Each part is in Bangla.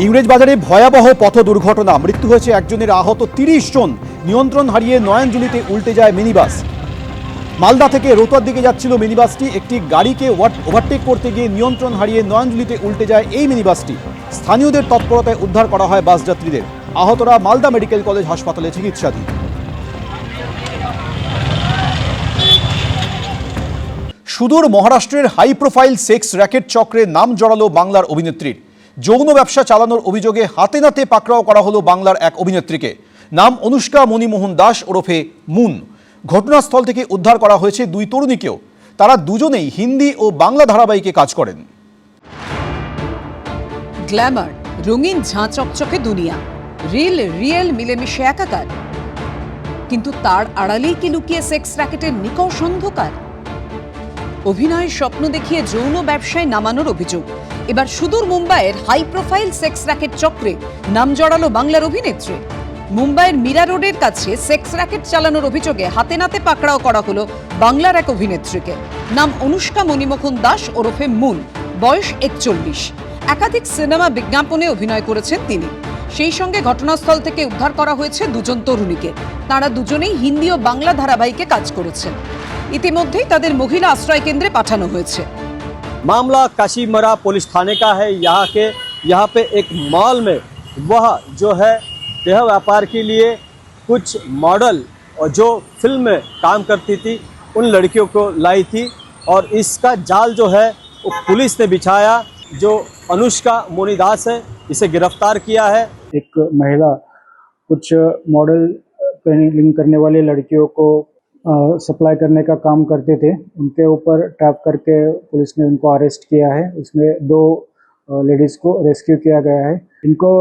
ইংরেজ বাজারে ভয়াবহ পথ দুর্ঘটনা। মৃত্যু হয়েছে একজনের আহত তিরিশ জন। নিয়ন্ত্রণ হারিয়ে নয়নজুলিতে উল্টে যায় মিনিবাস। মালদা থেকে রোতার দিকে যাচ্ছিল মিনিবাসটি। একটি গাড়িকে ওভারটেক করতে গিয়ে নিয়ন্ত্রণ হারিয়ে নয়নজুলিতে উল্টে যায় এই মিনিবাসটি। স্থানীয়দের তৎপরতায় উদ্ধার করা হয় বাস যাত্রীদের আহতরা মালদা মেডিকেল কলেজ হাসপাতালে চিকিৎসাধীন। সুদূর মহারাষ্ট্রের হাই প্রোফাইল সেক্স র্যাকেট চক্রে নাম জড়ালো বাংলার অভিনেত্রীর। যৌন ব্যবসা চালানোর অভিযোগে হাতে নাতে পাকড়াও করা হলো বাংলার এক অভিনেত্রীকে। নাম অনুষ্কা মণিমোহন দাস ওরফে মুন। ঘটনাস্থল থেকে উদ্ধার করা হয়েছে দুই তরুণীকেও। তারা দুজনেই হিন্দি ও বাংলা ধারাবাহিকে কাজ করেন। গ্ল্যামার, রঙিন ঝাঁ চকচকে দুনিয়া। রিল, রিয়েল মিলেমিশে একাকার। কিন্তু তার আড়ালেই কি লুকিয়ে সেক্স র্যাকেটের নিকষ অন্ধকার? অভিনয়ের স্বপ্ন দেখিয়ে যৌন ব্যবসায় নামানোর অভিযোগ। এবার সুদূর মুম্বাইয়ের হাই প্রোফাইল সেক্স র্যাকেট চক্রে নাম জড়ালো বাংলার অভিনেত্রী। মুম্বাইয়ের মীরা রোডের কাছে সেক্স র্যাকেট চালানোর অভিযোগে হাতে নাতে পাকড়াও করা হলো বাংলার এক অভিনেত্রীকে। নাম অনুষ্কা মণিমোহন দাস ওরফে মুন বয়স একচল্লিশ। একাধিক সিনেমা বিজ্ঞাপনে অভিনয় করেছেন তিনি। সেই সঙ্গে ঘটনাস্থল থেকে উদ্ধার করা হয়েছে দুজন তরুণীকে। তারা দুজনেই হিন্দি ও বাংলা ধারাবাহিকে কাজ করেছেন। ইতিমধ্যেই তাদের মহিলা আশ্রয় কেন্দ্রে পাঠানো হয়েছে। मामला काशीमरा पुलिस थाने का है। यहाँ के, यहाँ पे एक मॉल में वह जो है, देह व्यापार के लिए कुछ मॉडल और जो फ़िल्म में काम करती थी, उन लड़कियों को लाई थी और इसका जाल जो है, वो पुलिस ने बिछाया, जो अनुष्का मोनीदास है, इसे गिरफ़्तार किया है। एक महिला कुछ मॉडल पेनिंग करने वाले लड़कियों को सप्लाई करने का काम करते थे उनके ऊपर ट्रैप करके पुलिस ने उनको अरेस्ट किया है उसमें दो लेडीज़ को रेस्क्यू किया गया है इनको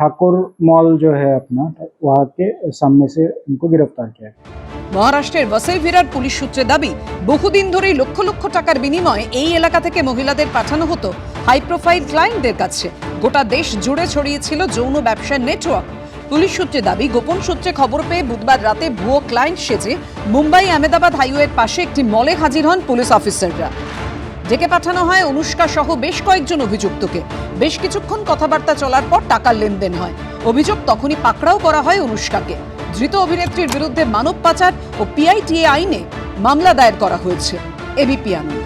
ठाकुर मॉल जो है अपना वहाँ के सामने से इनको गिरफ्तार किया गया মহারাষ্ট্রের ওয়াসাই ভিরার পুলিশ সূত্রে দাবি বহুদিন ধরেই লক্ষ লক্ষ টাকার বিনিময়ে এই এলাকা থেকে মহিলাদের পাঠানো হতো হাই প্রোফাইল ক্লায়েন্টদের কাছে গোটা দেশ জুড়ে ছড়িয়েছিল যৌন ব্যবসার নেটওয়ার্ক পুলিশ সূত্রে দাবি, গোপন সূত্রে খবর পেয়ে বুধবার রাতে ভুয়ো ক্লায়েন্ট সেজে মুম্বাই আহমেদাবাদ হাইওয়ের পাশে একটি মলে হাজির হন পুলিশ অফিসাররা। ডেকে পাঠানো হয় অনুষ্কা সহ বেশ কয়েকজন অভিযুক্তকে। বেশ কিছুক্ষণ কথাবার্তা চলার পর টাকার লেনদেন হয়। অভিযোগ তখনই পাকড়াও করা হয় অনুষ্কাকে। ধৃত অভিনেত্রীর বিরুদ্ধে মানব পাচার ও পিআইটিএ আইনে মামলা দায়ের করা হয়েছে। এবিপি আনন্দ।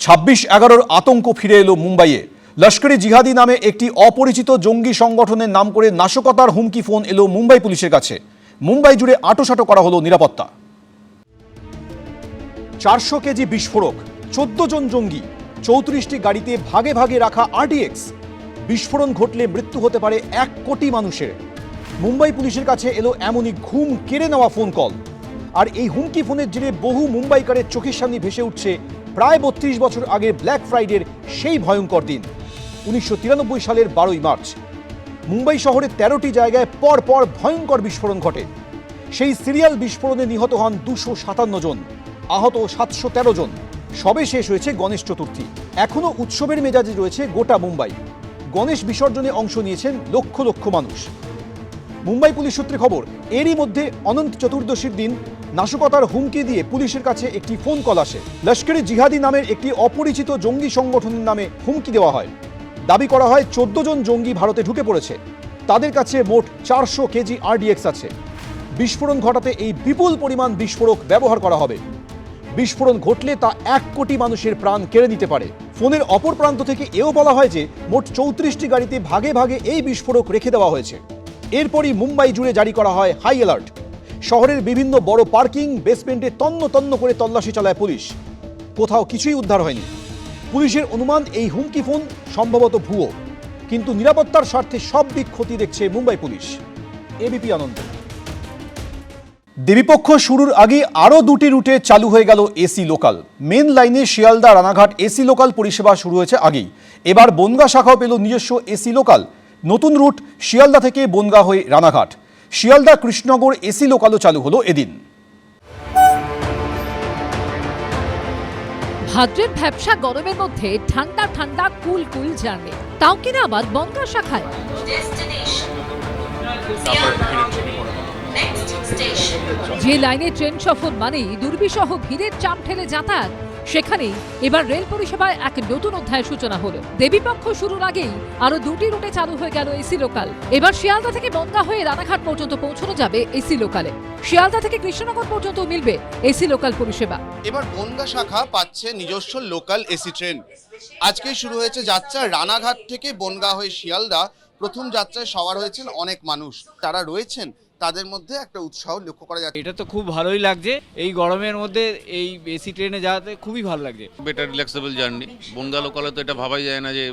ছাব্বিশ এগারোর আতঙ্ক ফিরে এলো মুম্বাইয়ে। লস্করি জিহাদি নামে একটি অপরিচিত জঙ্গি সংগঠনের নাম করে নাশকতার হুমকি ফোন এলো মুম্বাই পুলিশের কাছে। মুম্বাই জুড়ে আটোসাটো করা হলো নিরাপত্তা। চারশো কেজি বিস্ফোরক, চোদ্দ জন জঙ্গি, চৌত্রিশটি গাড়িতে ভাগে ভাগে রাখা আরডিএক্স বিস্ফোরণ ঘটলে মৃত্যু হতে পারে এক কোটি মানুষের। মুম্বাই পুলিশের কাছে এলো এমনই ঘুম কেড়ে নেওয়া ফোন কল। আর এই হুমকি ফোনের জেরে বহু মুম্বাইকারের চোখের সামনে ভেসে উঠছে প্রায় বত্রিশ বছর আগে ব্ল্যাক ফ্রাইডের সেই ভয়ঙ্কর দিন। উনিশশো তিরানব্বই সালের বারোই মার্চ। মুম্বাই শহরের তেরোটি জায়গায় পর পর ভয়ঙ্কর বিস্ফোরণ ঘটে। সেই সিরিয়াল বিস্ফোরণে নিহত হন দুশো সাতান্ন জন, আহত সাতশো তেরো জন। সবে শেষ হয়েছে গণেশ চতুর্থী। এখনও উৎসবের মেজাজে রয়েছে গোটা মুম্বাই। গণেশ বিসর্জনে অংশ নিয়েছেন লক্ষ লক্ষ মানুষ। মুম্বাই পুলিশ সূত্রে খবর, এরই মধ্যে অনন্ত চতুর্দশীর দিন নাশকতার হুমকি দিয়ে পুলিশের কাছে একটি ফোন কল আসে। লস্করি জিহাদি নামের একটি অপরিচিত জঙ্গি সংগঠনের নামে হুমকি দেওয়া হয়। দাবি করা হয় চোদ্দ জন জঙ্গি ভারতে ঢুকে পড়েছে। তাদের কাছে মোট চারশো কেজি আরডিএক্স আছে। বিস্ফোরণ ঘটাতে এই বিপুল পরিমাণ বিস্ফোরক ব্যবহার করা হবে। বিস্ফোরণ ঘটলে তা এক কোটি মানুষের প্রাণ কেড়ে নিতে পারে। ফোনের অপর প্রান্ত থেকে এও বলা হয় যে, মোট চৌত্রিশটি গাড়িতে ভাগে ভাগে এই বিস্ফোরক রেখে দেওয়া হয়েছে। এরপরই মুম্বাই জুড়ে জারি করা হয় হাই অ্যালার্ট। শহরের বিভিন্ন বড় পার্কিং, বেসমেন্টে তন্ন তন্ন করে তল্লাশি চালায় পুলিশ। কোথাও কিছুই উদ্ধার হয়নি। পুলিশের অনুমান, এই হুমকি ফোন সম্ভবত ভুয়ো। কিন্তু নিরাপত্তার স্বার্থে সব দিক ক্ষতি দেখছে মুম্বাই পুলিশ। এবিপি আনন্দ। দেবীপক্ষ শুরুর আগে আরও দুটি রুটে চালু হয়ে গেল এসি লোকাল। মেন লাইনে শিয়ালদা রানাঘাট এসি লোকাল পরিষেবা শুরু হয়েছে আগেই। এবার বনগা শাখাও পেল নিজস্ব এসি লোকাল। নতুন রুট শিয়ালদা থেকে বনগা হয়ে রানাঘাট। শিয়ালদা কৃষ্ণনগর এসি লোকালও চালু হলো এদিন। ভাদ্রের ভ্যাবসা গরমের মধ্যে ঠান্ডা ঠান্ডা কুল কুল জার্নি তাও কিনা আবার বনগা শাখায়। যে লাইনে ট্রেন সফর মানেই দুর্বিসহ ভিড়ের চাপ ঠেলে যাতায়াত। সেখানেই এবার রেল পরিষেবায় এক নতুন অধ্যায়ের সূচনা হলো। দেবীপক্ষ শুরুর আগেই আরও দুটি রুটে চালু হয়ে গেল এসি লোকাল। এবার শিয়ালদা থেকে বনগা হয়ে রানাঘাট পর্যন্ত পৌঁছানো যাবে এসি লোকালে। শিয়ালদা থেকে কৃষ্ণনগর পর্যন্ত মিলবে এসি লোকাল পরিষেবা। এবার বনগা শাখা পাচ্ছে নিজস্ব লোকাল এসি ট্রেন। আজকেই শুরু হয়েছে যাত্রা। রানাঘাট থেকে বনগা হয়ে শিয়ালদা প্রথম যাত্রায় সওয়ার হয়েছেন অনেক মানুষ। তারা রয়েছেন তাদের মধ্যে একটা উৎসাহ লক্ষ্য করা যাচ্ছে। এটা তো খুব ভালোই লাগছে। এই গরমের মধ্যে এই এসি ট্রেনে যাওয়াতে খুবই ভালো লাগছে। বেটার রিল্যাক্সেবল জার্নি বনগা লোকালে তো এটা ভাবাই যায় না যে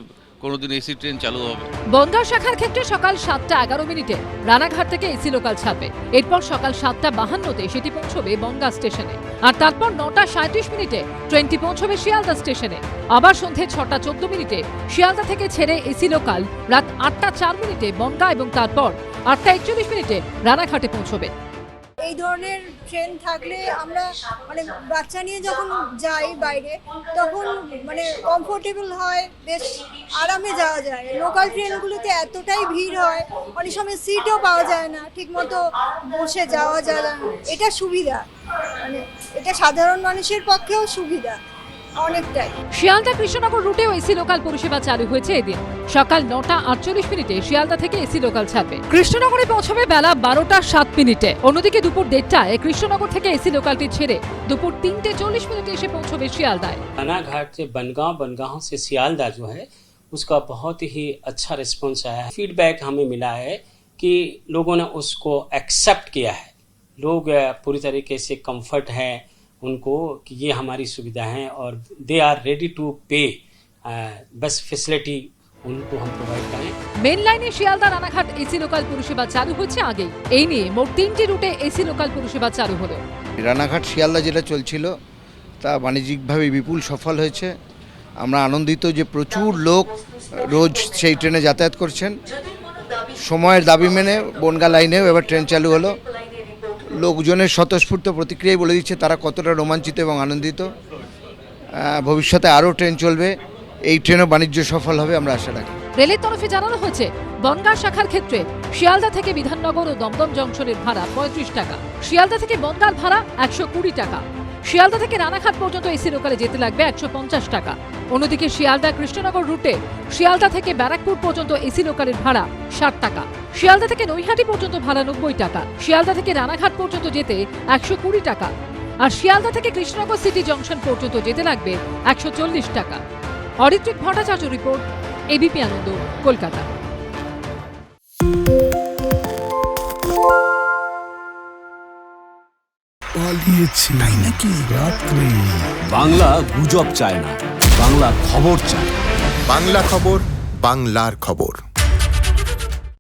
কোনোদিন এসি ট্রেন চালু হবে। বনগা শাখার ক্ষেত্রে সকাল সাতটা এগারো মিনিটে রানাঘাট থেকে এসি লোকাল ছাড়বে এরপর সকাল সাতটা বাহান্নতে সেটি পৌঁছবে বনগা স্টেশনে। আর তারপর নটা সাঁত্রিশ মিনিটে ট্রেনটি পৌঁছবে শিয়ালদা স্টেশনে। আবার সন্ধে ছটা চোদ্দ মিনিটে শিয়ালদা থেকে ছেড়ে এসি লোকাল রাত আটটা চার মিনিটে বনগা এবং তারপর আটটা একচল্লিশ মিনিটে রানাঘাটে পৌঁছবে। এই ধরনের ট্রেন থাকলে আমরা মানে বাচ্চা নিয়ে যখন যাই বাইরে, তখন মানে কমফোর্টেবল হয়, বেশ আরামে যাওয়া যায়। লোকাল ট্রেনগুলোতে এতটাই ভিড় হয়, অনেক সময় সিটও পাওয়া যায় না, ঠিকমতো বসে যাওয়া যায় না। এটা সুবিধা। মানে এটা সাধারণ মানুষের পক্ষেও সুবিধা। অনেকটাই শিয়ালদা কৃষ্ণনগর রুটেও এসি লোকাল পরিষেবা চালু হয়েছে এদিন সকাল নটা আটচল্লিশ মিনিটে শিয়ালদা থেকে এসি লোকাল ছাড়বে কৃষ্ণনগরে পৌঁছবে বেলা বারোটা সাত মিনিটে অন্যদিকে দুপুর দেড়টায় কৃষ্ণনগর থেকে এসি লোকালটি ছেড়ে দুপুর তিনটে চল্লিশ মিনিটে এসে পৌঁছবে শিয়ালদায় रानाघाट से बनगांव बनगांव से सियालदा जो है उसका बहुत ही अच्छा रिस्पॉन्स आया है फीडबैक हमें मिला है कि लोगों ने उसको एक्सेप्ट किया है लोग अ, पूरी तरीके से कंफर्ट है उनको कि ये हमारी सुविधा है और दे आर रेडी टू पे बस फैसिलिटी उनको हम प्रोवाइड करें মেন লাইনে শিয়ালদা রানাঘাট এসি লোকাল পরিষেবা চালু হচ্ছে আগেই এই নিয়ে মোট তিনটি রুটে এসি লোকাল পরিষেবা চালু হলো রানাঘাট শিয়ালদা যেটা চলছিল তা বাণিজ্যিকভাবে বিপুল সফল হয়েছে আমরা আনন্দিত যে প্রচুর লোক রোজ সেই ট্রেনে যাতায়াত করছেন সময়ের দাবি মেনে বনগা লাইনেও এবার ট্রেন চালু হলো লোকজনের স্বতঃস্ফূর্ত প্রতিক্রিয়াই বলে দিচ্ছে, তারা কতটা রোমাঞ্চিত এবং আনন্দিত। ভবিষ্যতে আরও ট্রেন চলবে, এই ট্রেনও বাণিজ্য সফল হবে, আমরা আশা রাখি। রেলের তরফে জানানো হয়েছে, বনগাঁ শাখার ক্ষেত্রে শিয়ালদা থেকে বিধাননগর ও দমদম জংশনের ভাড়া পঁয়ত্রিশ টাকা, শিয়ালদা থেকে বনগাঁর ভাড়া একশো কুড়ি টাকা, শিয়ালদা থেকে রানাঘাট পর্যন্ত এসি লোকালে যেতে লাগবে একশো পঞ্চাশ টাকা, অন্যদিকে শিয়ালদা কৃষ্ণনগর রুটে শিয়ালদা থেকে ব্যারাকপুর পর্যন্ত এসি লোকালের ভাড়া ষাট টাকা। শিয়ালদা থেকে নৈহাটি পর্যন্ত ভাড়া নব্বই টাকা শিয়ালদা থেকে রানাঘাট পর্যন্ত যেতে একশো কুড়ি টাকা আর শিয়ালদা থেকে কৃষ্ণনগর সিটি জংশন পর্যন্ত যেতে লাগবে একশো চল্লিশ টাকা। Aritrik Bhattacharya report ABP Ananda Kolkata. পালিয়েছে তাই নাকি রাত্রে বাংলা গুজব চায় না বাংলা খবর চায় বাংলা খবর বাংলার খবর।